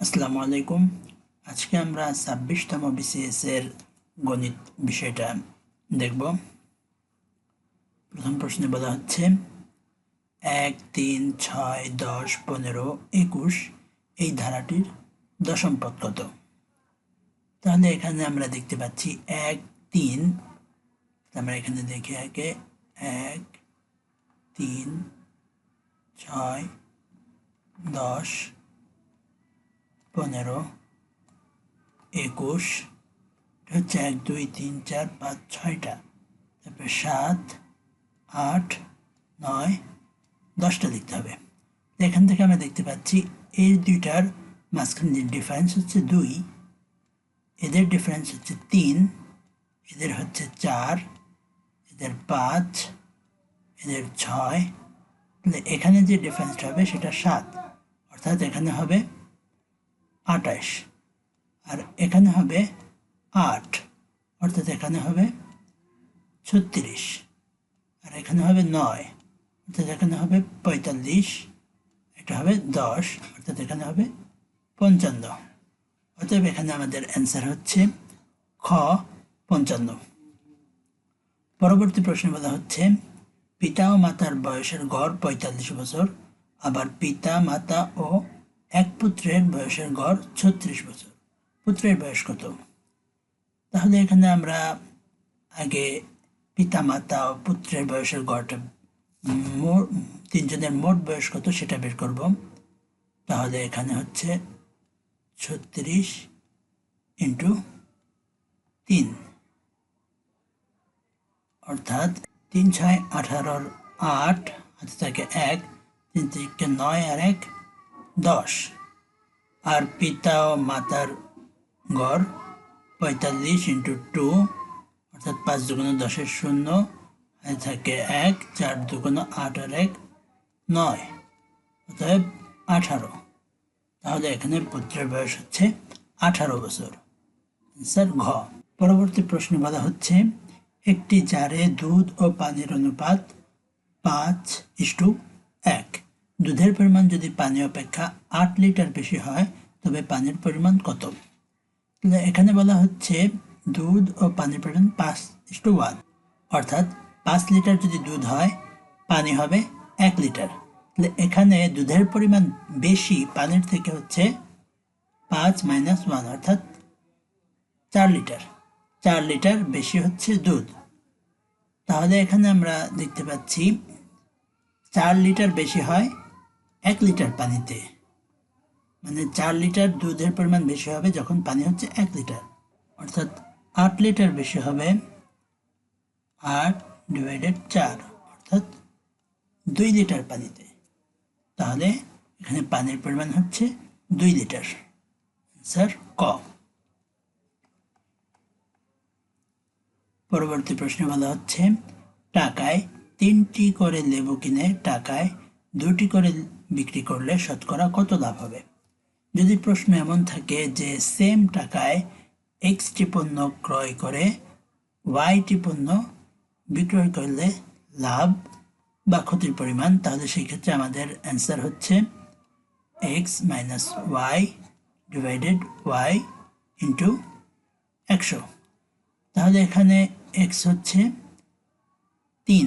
আসসালামু আলাইকুম। আজকে আমরা ছাব্বিশতম বিসিএস এর গণিত বিষয়টা দেখব। প্রথম প্রশ্নে বলা হচ্ছে, এক, তিন, ছয়, দশ, পনেরো, একুশ, এই ধারাটির দশম পদ কত? তাহলে এখানে আমরা দেখতে পাচ্ছি এক, তিন। আমরা এখানে দেখে আগে, এক, তিন, ছয়, দশ পনেরো, একুশ হচ্ছে এক, দুই, তিন, চার, পাঁচ, ছয়টা। তারপরে সাত, আট, নয়, দশটা লিখতে হবে। এখান থেকে আমরা দেখতে পাচ্ছি এই দুইটার মাঝখানে যে ডিফারেন্স হচ্ছে দুই, এদের ডিফারেন্স হচ্ছে তিন, এদের হচ্ছে চার, এদের পাঁচ, এদের ছয়। এখানে যে ডিফারেন্সটা হবে সেটা সাত, অর্থাৎ এখানে হবে আটাইশ আর এখানে হবে আট, অর্থাৎ এখানে হবে ছত্রিশ। আর এখানে হবে নয়, অর্থাৎ এখানে হবে পঁয়তাল্লিশ। এটা হবে দশ, অর্থাৎ এখানে হবে পঞ্চান্ন। অতএব এখানে আমাদের অ্যান্সার হচ্ছে খ পঞ্চান্ন। পরবর্তী প্রশ্ন বলা হচ্ছে, পিতা ও মাতার বয়সের গড় পঁয়তাল্লিশ বছর, আবার পিতা, মাতা ও এক পুত্রের বয়সের গড় ছত্রিশ বছর। পুত্রের বয়স কত? তাহলে এখানে আমরা আগে পিতা মাতা ও পুত্রের বয়সের গড়টা তিনজনের মোট বয়স কত সেটা বের করব। তাহলে এখানে হচ্ছে ছত্রিশ ইন্টু তিন। অর্থাৎ তিন ছয় আঠারোর আট হাতে থাকে এক, তিন থেকে নয় আর এক দশ। আর পিতা ও মাতার গড় পঁয়তাল্লিশ ইন্টু টু, অর্থাৎ পাঁচ দুগুণ দশের শূন্য থাকে এক, চার দুগুণ আট আর এক নয়, অতএব আঠারো। তাহলে এখানে পুত্রের বয়স হচ্ছে আঠারো বছর। স্যার, ঘ। পরবর্তী প্রশ্ন বলা হচ্ছে, একটি জারে দুধ ও পানির অনুপাত পাঁচ ইস্টু এক। দুধের পরিমাণ যদি পানি অপেক্ষা আট লিটার বেশি হয়, তবে পানির পরিমাণ কত? তাহলে এখানে বলা হচ্ছে দুধ ও পানির পরিমাণ পাঁচ ইস্টু ওয়ান। অর্থাৎ পাঁচ লিটার যদি দুধ হয়, পানি হবে এক লিটার। তাহলে এখানে দুধের পরিমাণ বেশি পানির থেকে হচ্ছে পাঁচ মাইনাস ওয়ান, অর্থাৎ চার লিটার। চার লিটার বেশি হচ্ছে দুধ। তাহলে এখানে আমরা দেখতে পাচ্ছি, চার লিটার বেশি হয় এক লিটার পানিতে। মানে চার লিটার দুধের পরিমাণ বেশি হবে যখন পানি হচ্ছে এক লিটার। অর্থাৎ আট লিটার বেশি হবে আট ডিভাইডেড চার, অর্থাৎ দুই লিটার পানিতে। তাহলে এখানে পানির পরিমাণ হচ্ছে দুই লিটার। স্যার ক। পরবর্তী প্রশ্ন বলা হচ্ছে, টাকায় তিনটি করে লেবু কিনে, টাকায় দুটি করে বিক্রি করলে শতকরা কত লাভ হবে? যদি প্রশ্ন এমন থাকে যে সেম টাকায় এক্সটি পণ্য ক্রয় করে ওয়াইটি পণ্য বিক্রয় করলে লাভ বা ক্ষতির পরিমাণ, তাহলে সেই ক্ষেত্রে আমাদের অ্যান্সার হচ্ছে X minus Y divided Y into একশো। তাহলে এখানে এক্স হচ্ছে তিন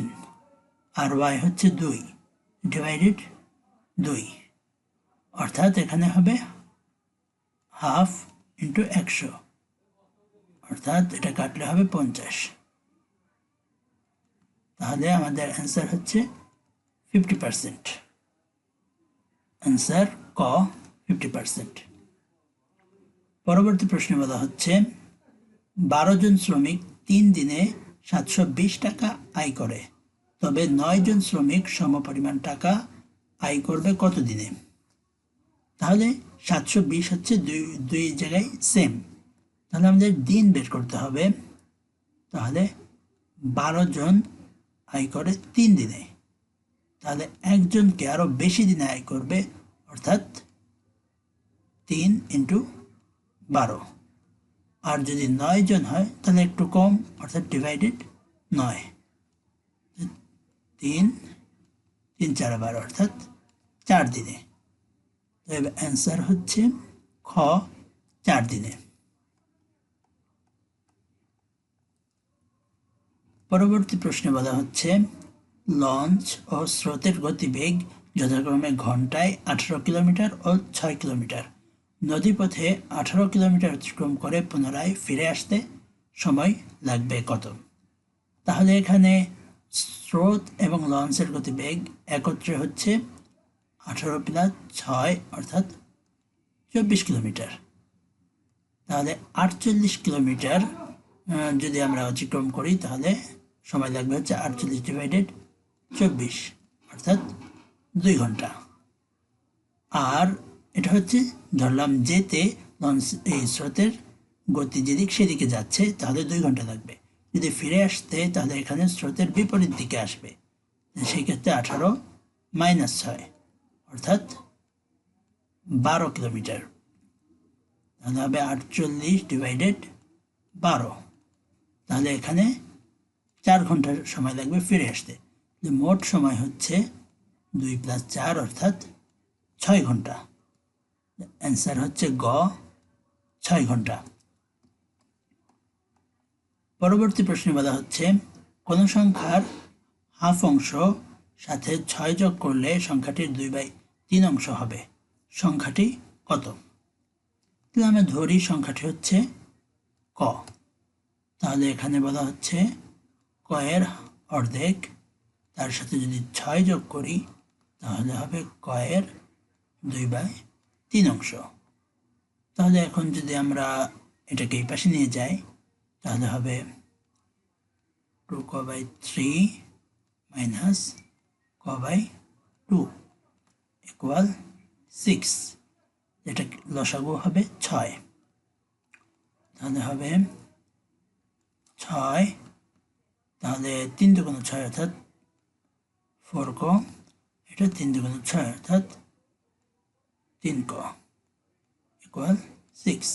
আর ওয়াই হচ্ছে দুই ডিভাইডেড দুই। অর্থাৎ এখানে হবে হাফ ইন্টু একশো। অর্থাৎ এটা কাটলে হবে পঞ্চাশ। তাহলে আমাদের অ্যান্সার হচ্ছে ফিফটি পারসেন্ট। অ্যান্সার ক, ফিফটি পারসেন্ট। পরবর্তী প্রশ্নে বলা হচ্ছে, বারো জন শ্রমিক তিন দিনে সাতশো বিশ টাকা আয় করে, তবে নয় জন শ্রমিক সমপরিমাণ টাকা আয় করবে কত দিনে তাহলে সাতশো বিশ হচ্ছে দুই দুই জায়গায় সেম তাহলে আমাদের দিন বের করতে হবে। তাহলে বারো জন আয় করে তিন দিনে। তাহলে একজনকে আরও বেশি দিনে আয় করবে, অর্থাৎ তিন ইন্টু বারো। আর যদি নয় জন হয়, তাহলে একটু কম, অর্থাৎ ডিভাইডেড নয়। তিন তিন চার বারো অর্থাৎ চার দিনে। অ্যান্সার হচ্ছে খ চার দিনে। পরবর্তী প্রশ্নে বলা হচ্ছে, লঞ্চ ও স্রোতের গতিবেগ যথাক্রমে ঘন্টায় আঠারো কিলোমিটার ও ছয় কিলোমিটার। নদীপথে আঠারো কিলোমিটার অতিক্রম করে পুনরায় ফিরে আসতে সময় লাগবে কত? তাহলে এখানে স্রোত এবং লঞ্চের গতিবেগ একত্রে হচ্ছে আঠারো প্লাস ছয় অর্থাৎ চব্বিশ কিলোমিটার। তাহলে আটচল্লিশ কিলোমিটার যদি আমরা অতিক্রম করি, তাহলে সময় লাগবে হচ্ছে আটচল্লিশ ডিভাইডেড চব্বিশ, অর্থাৎ দুই ঘণ্টা। আর এটা হচ্ছে ধরলাম যেতে লঞ্চ, এই স্রোতের গতি যেদিক সেদিকে যাচ্ছে, তাহলে দুই ঘণ্টা লাগবে। যদি ফিরে আসতে, তাহলে এখানে স্রোতের বিপরীত দিকে আসবে। সেক্ষেত্রে আঠারো মাইনাস ছয়। অর্থাৎ বারো কিলোমিটার। তাহলে হবে আটচল্লিশ ডিভাইডেড বারো। তাহলে এখানে চার ঘণ্টার সময় লাগবে ফিরে আসতে। মোট সময় হচ্ছে দুই প্লাস চার অর্থাৎ ছয় ঘণ্টা। অ্যান্সার হচ্ছে গ, ছয় ঘণ্টা। পরবর্তী প্রশ্নে বলা হচ্ছে, কোন সংখ্যার হাফ অংশ সাথে ছয় যোগ করলে সংখ্যাটির দুই বাই তিন অংশ হবে। সংখ্যাটি কত? তাহলে আমরা ধরি, সংখ্যাটি হচ্ছে ক। তাহলে এখানে বলা হচ্ছে কয়ের অর্ধেক। তার সাথে যদি ছয় যোগ করি, তাহলে হবে কয়ের দুই বাই তিন অংশ। তাহলে এখন যদি আমরা এটাকে এই পাশে নিয়ে যাই, তাহলে হবে টু ক বাই থ্রি মাইনাস ক বাই টু। ইকুয়াল সিক্স এটা লসাগু হবে ছয়। তাহলে হবে ছয়, তাহলে তিন দুগুণ ছয় অর্থাৎ ফোর ক, এটা তিন দুগুণ ছয় অর্থাৎ তিন ক ইকুয়াল সিক্স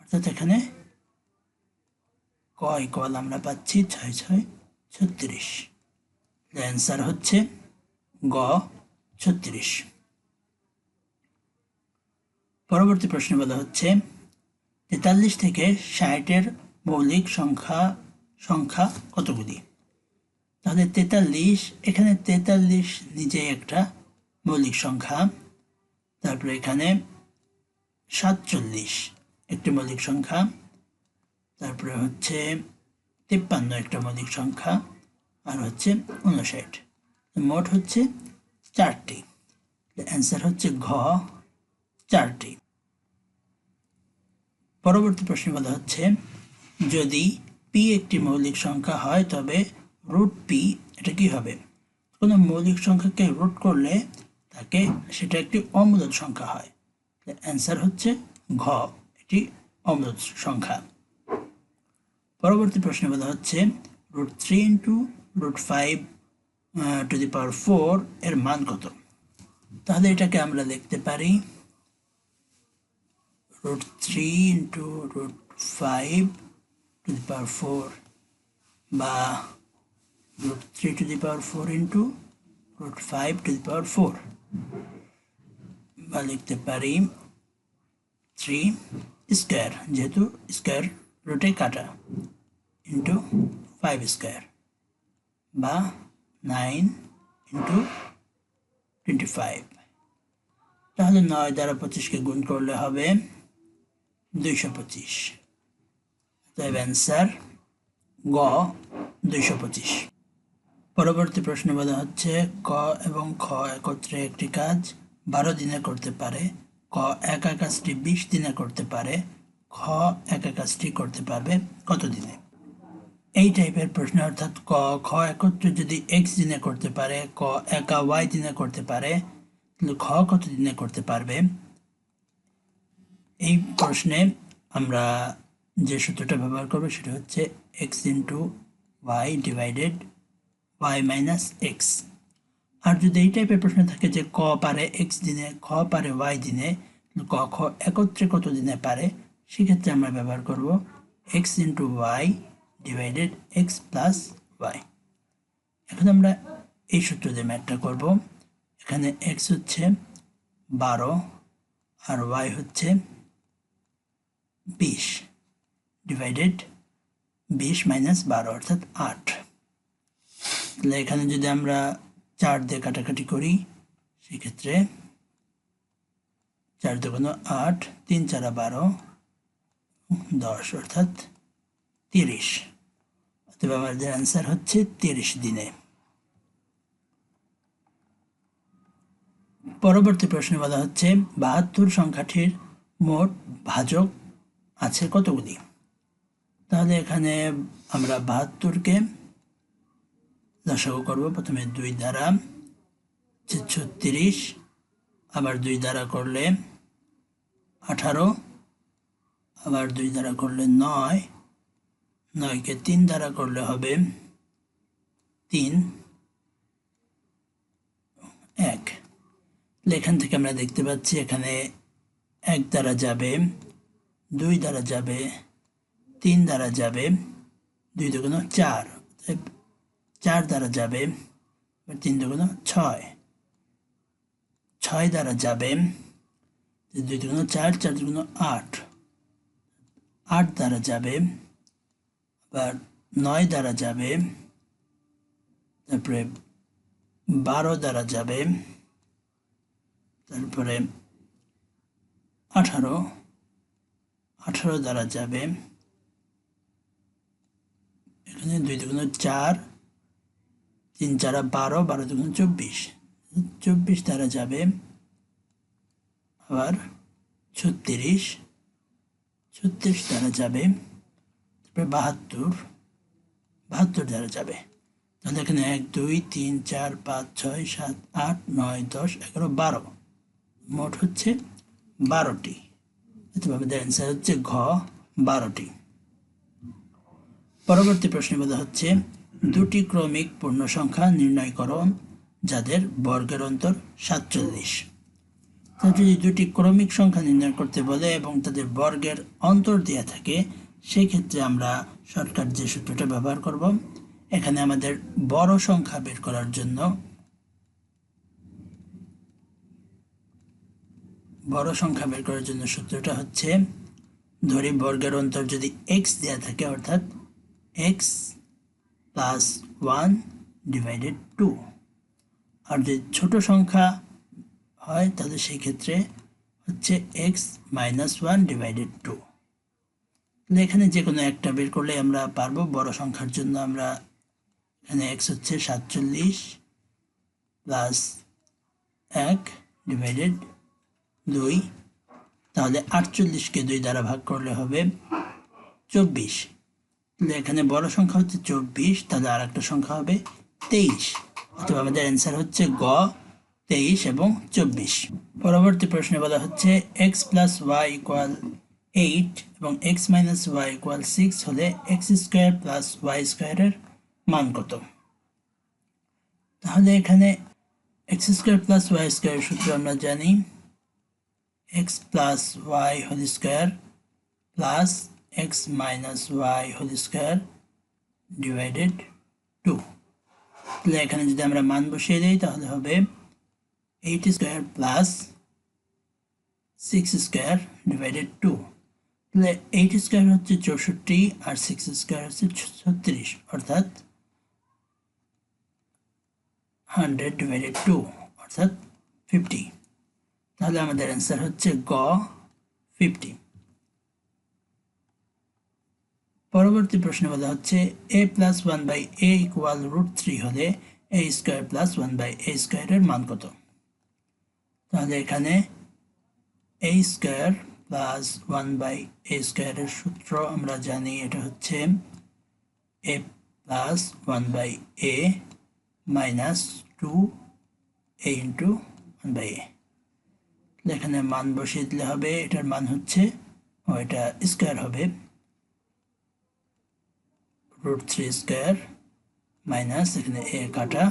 অর্থাৎ এখানে ক ইকুয়াল আমরা পাচ্ছি ছয় ছয়, ছত্রিশ। অ্যান্সার হচ্ছে গ। ছত্রিশ। পরবর্তী প্রশ্নে বলা হচ্ছে, তেতাল্লিশ থেকে ষাটের মৌলিক সংখ্যা সংখ্যা কতগুলি? তাহলে তেতাল্লিশ, এখানে তেতাল্লিশ নিজেই একটা মৌলিক সংখ্যা, তারপরে এখানে সাতচল্লিশ একটি মৌলিক সংখ্যা, তারপরে হচ্ছে তিপ্পান্ন একটা মৌলিক সংখ্যা, আর হচ্ছে উনষাট মোট হচ্ছে চারটি। অ্যান্সার হচ্ছে ঘ, চারটি। পরবর্তী প্রশ্ন বলা হচ্ছে, যদি পি একটি মৌলিক সংখ্যা হয়, তবে রুট পি এটা কি হবে? কোনো মৌলিক সংখ্যাকে রুট করলে তাকে সেটা একটি অমূলদ সংখ্যা হয়। অ্যান্সার হচ্ছে ঘ, এটি অমূলদ সংখ্যা। পরবর্তী প্রশ্নে বলা হচ্ছে root three into root five to the power four এর মান কত? তাহলে এটাকে আমরা লিখতে পারি root 3 into root 5 to the power 4 বা root 3 to the power 4 into root 5 to the power 4 বা লিখতে পারি 3 স্কোয়ার যেহেতু স্কোয়ার রুটে কাটা ইন্টু ফাইভ স্কোয়ার বা নাইন ইন্টু টোয়েন্টি তাহলে নয় দ্বারা পঁচিশকে গুণ করলে হবে দুইশো পঁচিশ। অ্যান্সার গ, দুইশো পঁচিশ। পরবর্তী প্রশ্নে বলা হচ্ছে ক এবং খ একত্রে একটি কাজ বারো দিনে করতে পারে, ক একা কাজটি বিশ দিনে করতে পারে, খ একা কাজটি করতে পারবে কত দিনে? এই টাইপের প্রশ্ন অর্থাৎ ক, খ একত্রে যদি এক্স দিনে করতে পারে, ক একা ওয়াই দিনে করতে পারে খ কত দিনে করতে পারবে? এই প্রশ্নে আমরা যে সূত্রটা ব্যবহার করব সেটা হচ্ছে X into Y divided Y minus X আর যদি এই টাইপের প্রশ্ন থাকে যে ক পারে এক্স দিনে, খ পারে ওয়াই দিনে ক, খ একত্রে কত দিনে পারে? সেক্ষেত্রে আমরা ব্যবহার করব X into Y divided X plus Y এখন আমরা এই সূত্র দিয়ে ম্যাথটা করব। এখানে এক্স হচ্ছে বারো আর ওয়াই হচ্ছে বিশ। ডিভাইডেড বিশ মাইনাস বারো, অর্থাৎ আট। তাহলে এখানে যদি আমরা চার দিয়ে কাটাকাটি করি, সেক্ষেত্রে চার দুগুণ আট, তিন চারা বারো, দশ, অর্থাৎ তিরিশ। অথবা আমাদের অ্যান্সার হচ্ছে তিরিশ দিনে। পরবর্তী প্রশ্নে বলা হচ্ছে, বাহাত্তর সংখ্যাটির মোট ভাজক আছে কতগুলি? তাহলে এখানে আমরা বাহাত্তরকে দশক করব। প্রথমে দুই দ্বারা ছত্রিশ। আবার দুই দ্বারা করলে আঠারো। আবার দুই দ্বারা করলে নয়। নয়কে তিন দ্বারা করলে হবে তিন এক। এখান থেকে আমরা দেখতে পাচ্ছি এখানে এক দ্বারা যাবে, দুই দ্বারা যাবে, তিন দ্বারা যাবে, দুই দুগুণ চার। চার দ্বারা যাবে তিন দুগুণ ছয়। ছয় দ্বারা যাবে, দুই দুগুণ চার চার দুগুণ আট। আট দ্বারা যাবে আবার নয় দ্বারা যাবে, তারপরে বারো দ্বারা যাবে, তারপরে আঠারো আঠারো দ্বারা যাবে। এখানে দুই দুগুণ চার, তিন চারা বারো বারো দুগুণ চব্বিশ। চব্বিশ দ্বারা যাবে, আবার ছত্রিশ ছত্রিশ দ্বারা যাবে। বাহাত্তর বাহাত্তর দ্বারা যাবে। তাহলে এখানে এক, দুই, তিন, চার, পাঁচ, ছয়, সাত, আট, নয়, দশ, এগারো, বারো। মোট হচ্ছে বারোটি। অ্যান্সার হচ্ছে ঘ, বারোটি। পরবর্তী প্রশ্নে বলা হচ্ছে, দুটি ক্রমিক পূর্ণ সংখ্যা নির্ণয় করুন যাদের বর্গের অন্তর সাতচল্লিশ। যদি দুটি ক্রমিক সংখ্যা নির্ণয় করতে বলে এবং তাদের বর্গের অন্তর দেওয়া থাকে সেই ক্ষেত্রে আমরা শর্টকাট যে সূত্রটা ব্যবহার করব, এখানে আমাদের বড় সংখ্যা বের করার জন্য বড় সংখ্যা বের করার জন্য সূত্রটা হচ্ছে, ধরি বর্গের অন্তর যদি এক্স দেওয়া থাকে, অর্থাৎ X plus one divided two আর যদি ছোট সংখ্যা হয়, তাহলে সেই ক্ষেত্রে হচ্ছে X minus one divided two এখানে যে কোনো একটা বের করলে আমরা পারব। বড় সংখ্যার জন্য আমরা এখানে এক্স হচ্ছে সাতচল্লিশ প্লাস এক ডিভাইডেড দুই। তাহলে আটচল্লিশকে দুই দ্বারা ভাগ করলে হবে চব্বিশ। তাহলে এখানে বড় সংখ্যা হচ্ছে চব্বিশ, তাহলে আর একটা সংখ্যা হবে তেইশ। অথবা আমাদের অ্যান্সার হচ্ছে গ, তেইশ এবং চব্বিশ। পরবর্তী প্রশ্নে বলা হচ্ছে X plus Y equal eight এবং X minus Y equal six হলে এক্স স্কোয়ার প্লাস ওয়াই স্কোয়ারের মান কত? তাহলে এখানে X square plus Y square সূত্র আমরা জানি X plus Y whole square plus X minus Y whole square divided two তাহলে এখানে যদি আমরা মান বসিয়ে দিই, তাহলে হবে eight square plus six square divided two তাহলে এইট স্কোয়ার হচ্ছে চৌষট্টি আর সিক্স স্কোয়ার হচ্ছে ছত্রিশ, অর্থাৎ হান্ড্রেড ডিভাইডেড টু অর্থাৎ ফিফটি তাহলে আমাদের অ্যান্সার হচ্ছে গ ফিফটি পরবর্তী প্রশ্নে বলা হচ্ছে A plus one by A equal root three হলে A square plus one by A স্কোয়ারের মান কত? তাহলে এখানে A square plus one by A স্কোয়ারের সূত্র, আমরা জানি এটা হচ্ছে A plus one by A minus two A into one by এখানে মান বসিয়ে দিলে হবে, এটার মান হচ্ছে, ও, এটা স্কোয়ার হবে। রুট থ্রি স্কোয়ার মাইনাস এখানে এ কাটা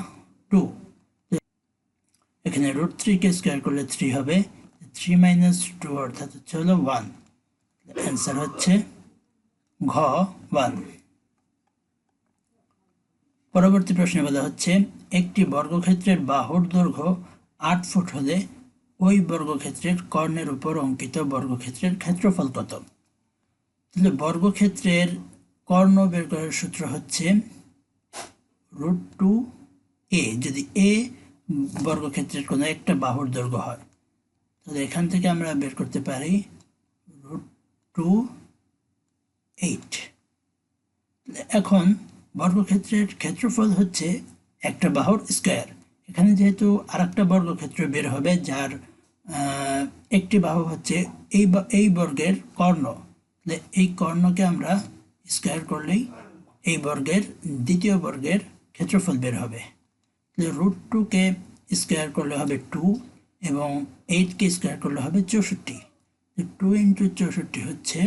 টু এখানে রুট থ্রিকে স্কোয়ার করলে থ্রি হবে থ্রি মাইনাস টু অর্থাৎ হচ্ছে হলো ওয়ান। অ্যান্সার হচ্ছে ঘ, ওয়ান। পরবর্তী প্রশ্নে বলা হচ্ছে, একটি বর্গক্ষেত্রের বাহুর দৈর্ঘ্য আট ফুট হলে ওই বর্গক্ষেত্রের কর্ণের উপর অঙ্কিত বর্গক্ষেত্রের ক্ষেত্রফল কত? তাহলে বর্গক্ষেত্রের কর্ণ বের করার সূত্র হচ্ছে রুট টু এ। যদি এ বর্গক্ষেত্রের কোনো একটা বাহুর দৈর্ঘ্য হয় তাহলে এখান থেকে আমরা বের করতে পারি রুট টু এইট এখন বর্গক্ষেত্রের ক্ষেত্রফল হচ্ছে একটা বাহুর স্কোয়ার এখানে যেহেতু আর একটা বর্গক্ষেত্র বের হবে, যার একটি বাহু হচ্ছে এই এই বর্গের কর্ণ। তাহলে এই কর্ণকে আমরা স্কোয়ার করলেই এই বর্গের দ্বিতীয় বর্গের ক্ষেত্রফল বের হবে। তাহলে রুট টুকে স্কোয়ার করলে হবে টু এবং এইটকে স্কোয়ার করলে হবে চৌষট্টি। টু ইন্টু চৌষট্টি হচ্ছে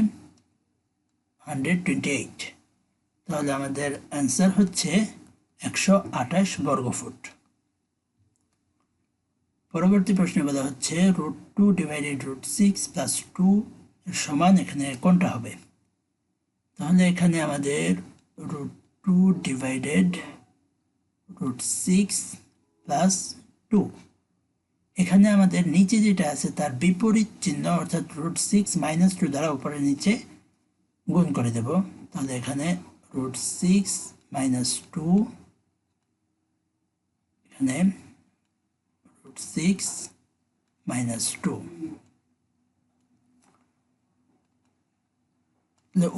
হান্ড্রেড টোয়েন্টি এইট তাহলে আমাদের অ্যান্সার হচ্ছে একশো আঠাশ বর্গফুট। পরবর্তী প্রশ্নে বলা হচ্ছে root two divided root six plus two সমান এখানে কোনটা হবে? তাহলে এখানে আমাদের root two divided root six plus two এখানে আমাদের নিচে যেটা আছে, তার বিপরীত চিহ্ন, অর্থাৎ রুট সিক্স মাইনাস টু দ্বারা উপরে নিচে গুণ করে দেব। তাহলে এখানে রুট সিক্স মাইনাস টু এখানে রুট সিক্স মাইনাস টু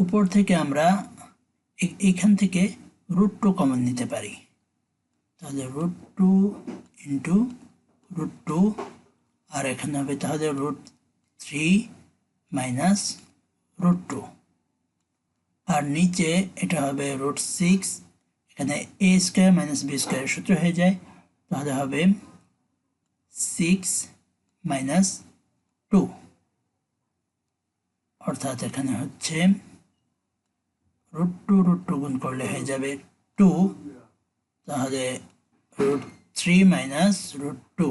উপর থেকে আমরা এখান থেকে রুট টু কমন নিতে পারি। তাহলে root two into root two আর এখানে হবে তাহলে root three minus root two আর নিচে এটা হবে রুট সিক্স এখানে A square minus B square সূত্র হয়ে যায়, তাহলে হবে সিক্স মাইনাস টু অর্থাৎ এখানে হচ্ছে রুট টু রুট টু গুণ করলে হয়ে যাবে টু তাহলে root three minus root two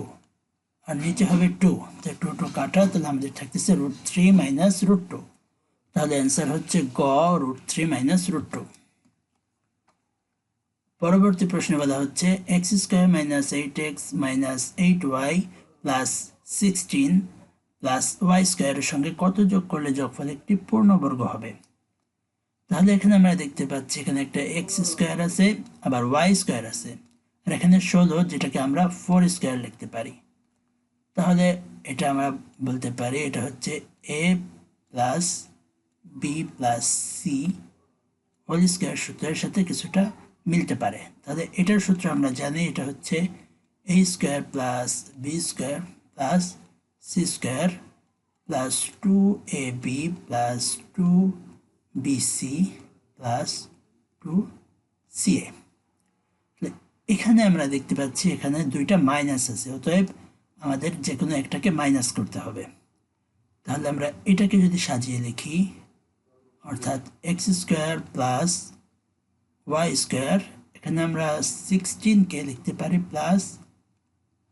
আর নিচে হবে টু তো টু টু কাটা, তাহলে আমাদের থাকতেছে root three minus root two তাহলে অ্যান্সার হচ্ছে গ root three minus root two পরবর্তী প্রশ্নে বলা হচ্ছে X square minus eight X minus eight Y plus sixteen plus Y স্কোয়ারের সঙ্গে কত যোগ করলে যোগফল একটি পূর্ণবর্গ হবে? তাহলে এখানে আমরা দেখতে পাচ্ছি এখানে একটা এক্স স্কোয়ার আছে, আবার ওয়াই স্কোয়ার আছে। আর এখানে ষোলো যেটাকে আমরা ফোর স্কোয়ার লিখতে পারি। তাহলে এটা আমরা বলতে পারি এটা হচ্ছে A plus B plus C whole square সূত্রের সাথে কিছুটা মিলতে পারে। তাহলে এটার সূত্র আমরা জানি এটা হচ্ছে A square plus B square plus C square plus two A B plus two B C plus two C A এখানে আমরা দেখতে পাচ্ছি এখানে দুইটা মাইনাস আছে, অতএব আমাদের যে কোনো একটাকে মাইনাস করতে হবে। তাহলে আমরা এটাকে যদি সাজিয়ে লিখি, অর্থাৎ X square plus Y square এখানে আমরা সিক্সটিনকে লিখতে পারি প্লাস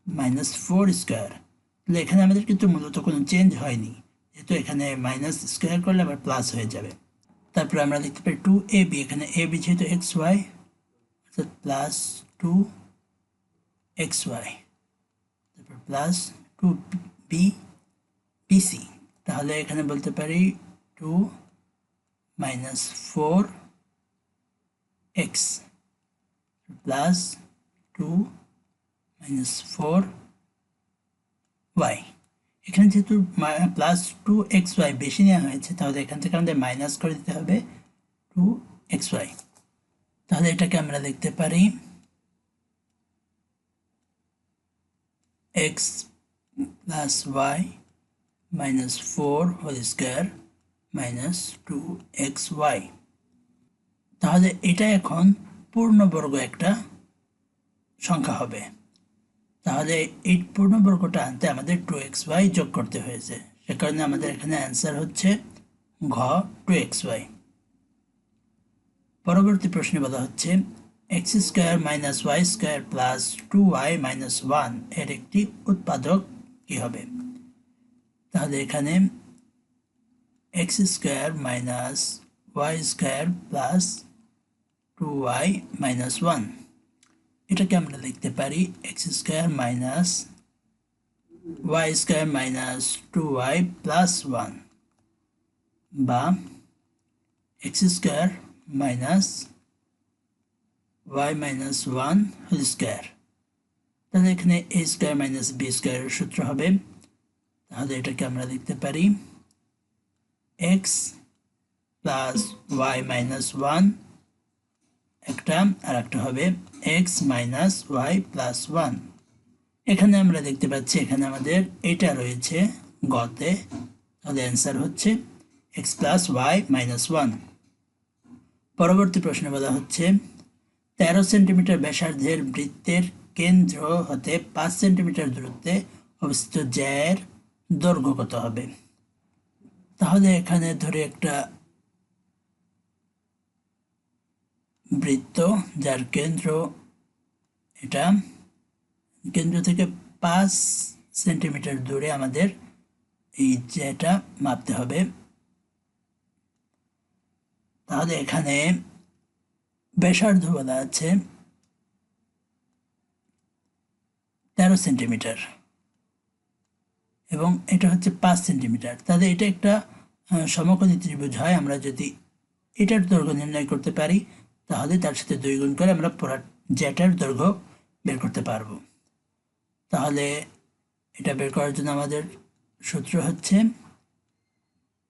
মাইনাস ফোর স্কোয়ার তাহলে এখানে আমাদের কিন্তু মূলত কোনো চেঞ্জ হয়নি, যেহেতু এখানে মাইনাস স্কোয়ার করলে আবার প্লাস হয়ে যাবে। তারপরে আমরা লিখতে পারি টু এ বি এখানে এ বি যেহেতু এক্স ওয়াই অর্থাৎ প্লাস টু এক্স ওয়াই তারপর প্লাস টু বি বিসি তাহলে এখানে বলতে পারি two minus four X plus two minus four Y এখানে যেহেতু প্লাস টু এক্স ওয়াই বেশি নেওয়া হয়েছে, তাহলে এখান থেকে আমাদের মাইনাস করে দিতে হবে টু এক্স ওয়াই তাহলে এটাকে আমরা লিখতে পারি X plus Y minus four whole square minus two X Y তাহলে এটা এখন পূর্ণবর্গ একটা সংখ্যা হবে। তাহলে এই পূর্ণবর্গটা আনতে আমাদের টু এক্স ওয়াই যোগ করতে হয়েছে। সে কারণে আমাদের এখানে অ্যান্সার হচ্ছে ঘ টু এক্স ওয়াই পরবর্তী প্রশ্নে বলা হচ্ছে X square minus Y square plus two Y minus ওয়ানের একটি উৎপাদক কি হবে? তাহলে এখানে X square minus Y square plus two Y minus one এটাকে আমরা লিখতে পারি X square minus Y square minus two Y plus one বা X square minus Y minus one whole square তাহলে এখানে এ স্কোয়ার মাইনাস বি স্কোয়ারের সূত্র হবে। তাহলে এটাকে আমরা লিখতে পারি X plus Y minus one একটা আর একটা হবে X minus Y plus one এখানে আমরা দেখতে পাচ্ছি এখানে আমাদের এটা রয়েছে গতে। তাহলে অ্যান্সার হচ্ছে X plus Y minus one পরবর্তী প্রশ্নে বলা হচ্ছে তেরো সেন্টিমিটার ব্যাসার্ধের বৃত্তের কেন্দ্র হতে পাঁচ সেন্টিমিটার দূরত্বে অবস্থিত জ্যায়ের দৈর্ঘ্য কত হবে? তাহলে এখানে ধরে একটা বৃত্ত যার কেন্দ্র এটা, কেন্দ্র থেকে পাঁচ সেন্টিমিটার দূরে আমাদের এই যেটা মাপতে হবে। তাহলে এখানে ব্যাসার্ধ বলা আছে তেরো সেন্টিমিটার। এবং এটা হচ্ছে পাঁচ সেন্টিমিটার। তাহলে এটা একটা সমকোণী ত্রিভুজ হয়। আমরা যদি এটার দৈর্ঘ্য নির্ণয় করতে পারি, তাহলে তার সাথে দুই গুণ করে আমরা পুরা জ্যাটার দৈর্ঘ্য বের করতে পারব। তাহলে এটা বের করার জন্য আমাদের সূত্র হচ্ছে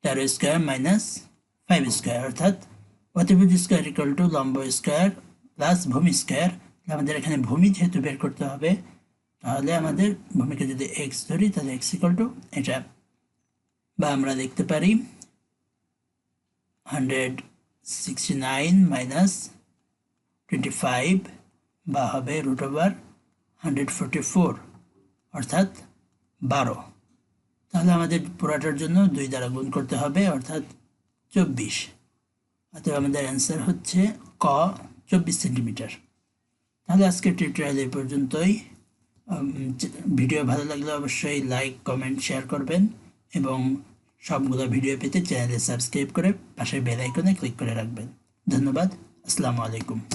তেরো স্কোয়ার মাইনাস ফাইভ স্কোয়ার, অর্থাৎ অতিভুজ স্কোয়ার ইকুয়াল টু লম্ব স্কোয়ার প্লাস ভূমি স্কোয়ার আমাদের এখানে ভূমি যেহেতু বের করতে হবে, তাহলে আমাদের ভূমিকে যদি এক্স ধরি, তাহলে এক্স ইকুয়াল টু এটা। বা আমরা লিখতে পারি hundred sixty nine minus twenty five বা হবে root over hundred forty four অর্থাৎ বারো। তাহলে আমাদের পুরাটার জন্য দুই দ্বারা গুণ করতে হবে, অর্থাৎ চব্বিশ। অতএব আমাদের অ্যান্সার হচ্ছে ক, চব্বিশ সেন্টিমিটার তাহলে আজকের টিউটোরিয়াল এই পর্যন্তই। ভিডিও ভালো লাগলে অবশ্যই লাইক কমেন্ট শেয়ার করবেন এবং সবগুলো ভিডিও পেতে চ্যানেলে সাবস্ক্রাইব করে পাশে বেল আইকনে ক্লিক করে রাখবেন। ধন্যবাদ। আসসালামু আলাইকুম।